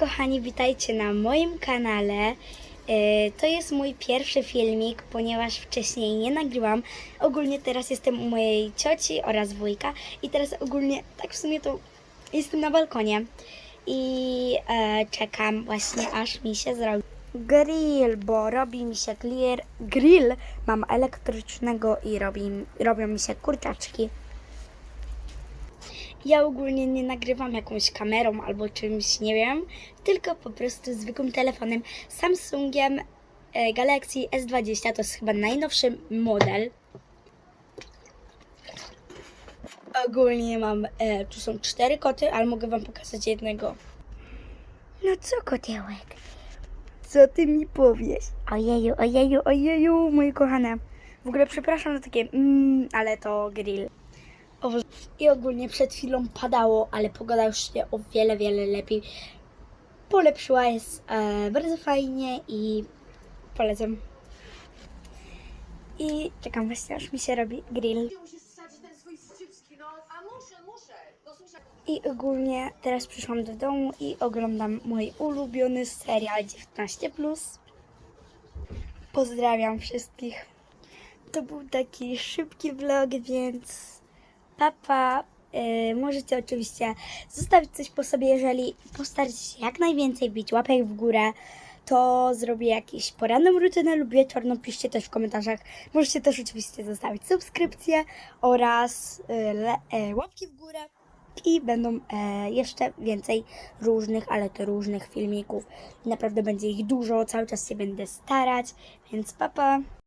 Kochani, witajcie na moim kanale. E, To jest mój pierwszy filmik, ponieważ wcześniej nie nagrywam. Ogólnie teraz jestem u mojej cioci oraz wujka i teraz ogólnie, tak w sumie to jestem na balkonie i e, czekam właśnie aż mi się zrobi grill, bo robi mi się grill, grill mam elektrycznego i robi, robią mi się kurczaczki. Ja ogólnie nie nagrywam jakąś kamerą albo czymś, nie wiem, tylko po prostu zwykłym telefonem Samsungiem e, Galaxy S20. To jest chyba najnowszy model. Ogólnie mam, e, tu są cztery koty, ale mogę wam pokazać jednego. No co kotiełek? Co ty mi powiesz? Ojeju, ojeju, ojeju, moje kochane. W ogóle przepraszam za takie mm, ale to grill. I ogólnie przed chwilą padało, ale pogoda już się o wiele, wiele lepiej polepszyła. Jest e, bardzo fajnie i polecam. I czekam właśnie, aż mi się robi grill. no. I ogólnie teraz przyszłam do domu i oglądam mój ulubiony serial 19+. Pozdrawiam wszystkich. To był taki szybki vlog, więc papa. Yy, możecie oczywiście zostawić coś po sobie, jeżeli postaracie się jak najwięcej bić łapek w górę, to zrobię jakąś poranną rutynę lub wieczorną. Piszcie też w komentarzach. Możecie też oczywiście zostawić subskrypcję oraz le, yy, łapki w górę i będą e, jeszcze więcej różnych, ale to różnych filmików. Naprawdę będzie ich dużo, cały czas się będę starać, więc papa. Pa.